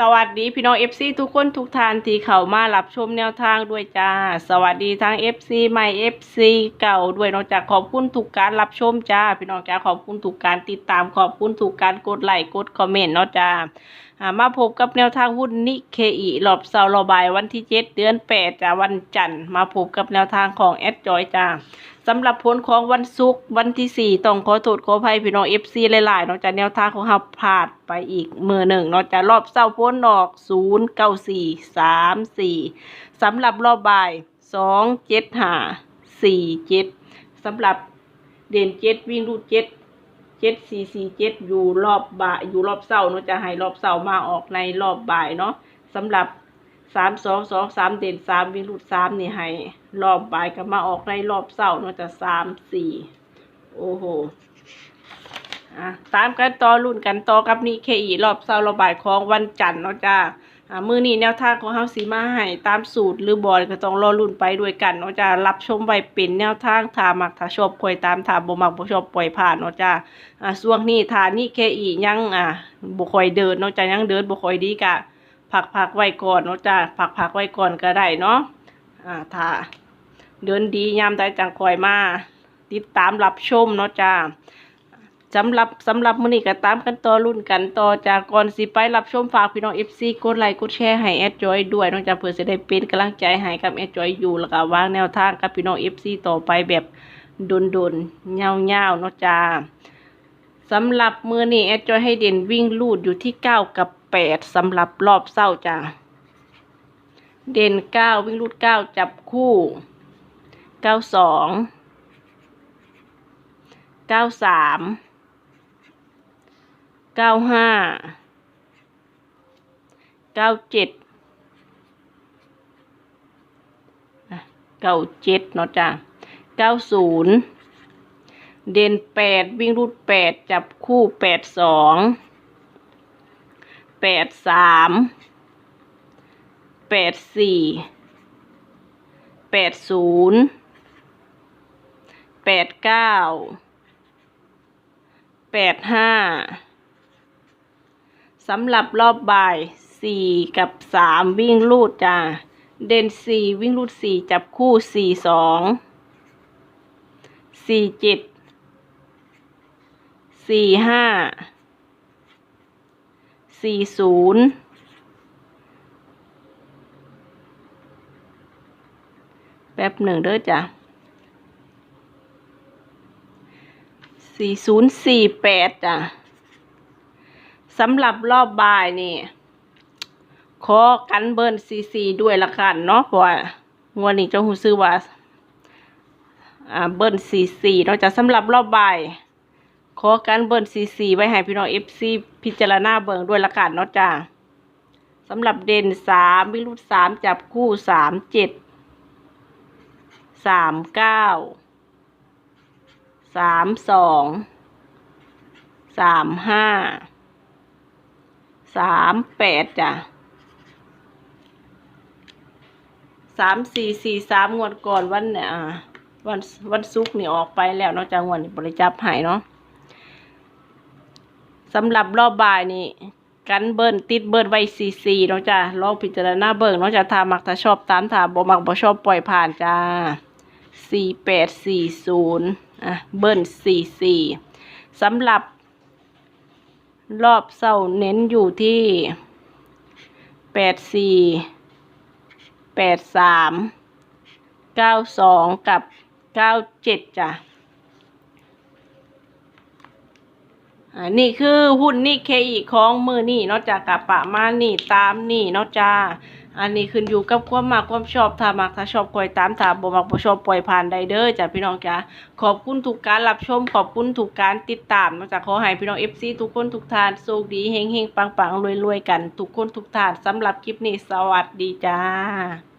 สวัสดีพี่น้องเอฟซีทุกคนทุกท่านที่เข้ามารับชมแนวทางด้วยจ้า สวัสดีทั้งเอฟซีใหม่เอฟซีเก่าด้วยนอกจากขอบคุณทุกการรับชมจ้า พี่น้องจ้าขอบคุณทุกการติดตามขอบคุณทุกการกดไลค์กดคอมเมนต์เนาะจ้าอ่า มาพบกับแนวทางหุ้นนิเคอีรอบเสาร์รอบบ่ายวันที่7เดือน8จ้าวันจันทร์มาพบกับแนวทางของแอดจอยจ้าสำหรับผลของวันศุกร์วันที่4ต้องขอโทษขออภัยพี่น้อง FC หลายๆนอกจากแนวทางของเราพลาดไปอีกมือหนึ่งนอกจากรอบเศร้าพ้นออก0 9 4 3 4สำสำหรับรอบบ่าย2 7 5 4 7สำหรับเด่น7วิ่งรูด 7 7 4 4 7อยู่รอบบ่ายอยู่รอบเสาร์เนาะจะให้รอบเสาร์มาออกในรอบบ่ายเนาะสำหรับสามสองสองสามเด่นสามวิรุดสามนี่ให้รอบบ่ายก็มาออกในรอบเสาร์เนาะจะสามสี่โอ้โห อะตามกันต่อรุ่นกันต่อกับนี่เคอีรอบเสาร์รอบายของวันจันทร์เนาะจ้าอ่ามือนี้แนวทางของเฮาสีมาให้ตามสูตรหรือบอลก็ต้องรอรุ่นไปด้วยกันเนาะจ้ารับชมไว้เป็นแนวทางถามักถ้าชอบคอยตามถาบ่มักบ่ชอบปล่อยผ่านเนาะจ้าอ่าช่วงนี้ทานี่เคอียังอ่าบ่ค่อยเดินเนาะจ้ายังเดินบ่ค่อยดีกะผักผักไว้ก่อนเนาะจ้าผักผักไว้ก่อนก็ได้เนาะอ่าถ้าเดินดียามใดจังคอยมาติดตามรับชมเนาะจ้า สำหรับสำหรับมื้อนี้ก็ตามกันต่อรุ่นกันต่อจากก่อนสิไปรับชมฝากพี่น้อง FC กดไลค์กดแชร์ให้แอดจอยด้วยนาะจ้าเพื่อจะได้เป็นกำลังใจให้กับแอดจอยอยู่แล้วก็วางแนวทางกับพี่น้อง FC ต่อไปแบบดนๆเงาๆเนาะจ้าสำหรับมือนี้แอดจอยให้เด่นวิ่งลูดอยู่ที่เก้ากับแปดสำหรับรอบเศร้าจ้ะเด่นเก้าวิ่งลูดเก้าจับคู่เก้าสอง เก้าห้าเก้าเจ็ดเก้าเจ็ดเนาะจ้ะเก้าศูนย์เด่นแปดวิ่งรูดแปดจับคู่แปดสองแปดสามแปดสี่แปดศูนย์แปดเก้าแปดห้า สำหรับรอบบ่ายสี่กับสามวิ่งรูดจ้า เด่นสี่วิ่งรูดสี่จับคู่สี่สองสี่เจ็ดสี่ห้าสี่ศูนย์แป๊บหนึ่งเด้อจ้ะสี่ศูนย์สี่แปดจ้ะ สำหรับรอบบ่ายนี่ขอกันเบิร์นซีซีด้วยละกันเนาะเพราะว่างวดนี้เจ้าหูซื้อว่าอ่าเบิร์นซีซีนาะจ้ะสำหรับรอบบ่ายขอการเบิร์นซีซีไว้ให้พี่น้องเอฟซีพิจารณาเบิ่งด้วยละกันเนาะจ้าสำหรับเด่นสามวิรุธสามจับคู่สามเจ็ดสามเก้าสามสองสามห้า สามแปดจ้ะสามสี่สี่สามงวดก่อนวันเนี่ยวันวันศุกร์นี่ออกไปแล้วเนาะจ้างวดบริจับหายเนาะสำหรับรอบบ่ายนี่กันเบิ้ลติดเบิ้ลไว้ซีซีเนาะจ้าลองพิจารณาเบิ่งเนาะจ้าถ้ามักถ้าชอบตามถ้าบ่มักบ่ชอบปล่อยผ่านจ้าสี่แปดสี่ศูนย์อะเบิ้ลสี่สี่สำหรับ รอบเสาเน้นอยู่ที่แปดสี่แปดสามเก้าสองกับเก้าเจ็ดจ้ะอันนี้คือหุ้นนี่เคอีของมือนี่เนาะจากกับประมาณนี่ตามนี่เนาะจ้า อันนี้ขึ้นอยู่กับความมักความชอบถ้ามักถ้าชอบคอยตามถ้าบ่มักบ่ชอบปล่อยผ่านได้เด้อจ้ะพี่น้องจ้าขอบคุณทุกการรับชมขอบคุณทุกการติดตามนาะจ้ะขอให้พี่น้อง FC ทุกคนทุกท่านโชคดีเฮงเฮงปังปังรวยรวยกัน ทุกคนทุกท่านสำหรับคลิปนี้สวัสดีจ้า